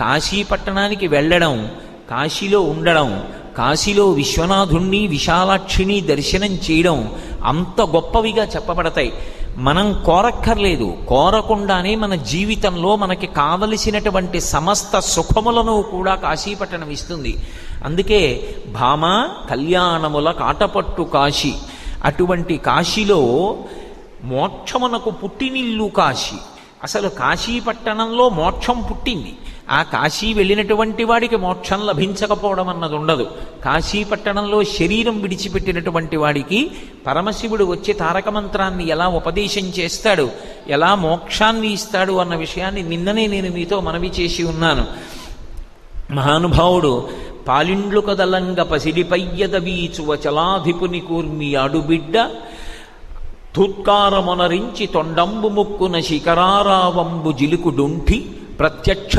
కాశీ పట్టణానికి వెళ్ళడం కాశీలో ఉండడం కాశీలో విశ్వనాథుణ్ణి విశాలాక్షిని దర్శనం చేయడం అంత గొప్పవిగా చెప్పబడతాయి. మనం కోరక్కర్లేదు. కోరకుండానే మన జీవితంలో మనకి కావలసినటువంటి సమస్త సుఖములను కూడా కాశీపట్టణం ఇస్తుంది. అందుకే భామ కళ్యాణముల కాటపట్టు కాశీ. అటువంటి కాశీలో మోక్షమునకు పుట్టినిల్లు కాశీ. అసలు కాశీపట్టణంలో మోక్షం పుట్టింది. ఆ కాశీ వెళ్ళినటువంటి వాడికి మోక్షం లభించకపోవడం అన్నది ఉండదు. కాశీ పట్టణంలో శరీరం విడిచిపెట్టినటువంటి వాడికి పరమశివుడు వచ్చి తారక మంత్రాన్ని ఎలా ఉపదేశం చేస్తాడు ఎలా మోక్షాన్ని ఇస్తాడు అన్న విషయాన్ని నిన్ననే నేను మీతో మనవి చేసి ఉన్నాను. మహానుభావుడు పాలిండ్లు కదలంగ పసిడిపయ్యద వీచువ చలాధిపుని కూర్మి అడుబిడ్డ తుత్కారమొనరించి తొండంబు ముక్కున శిఖరారావంబు జిలుకుడుంఠి ప్రత్యక్ష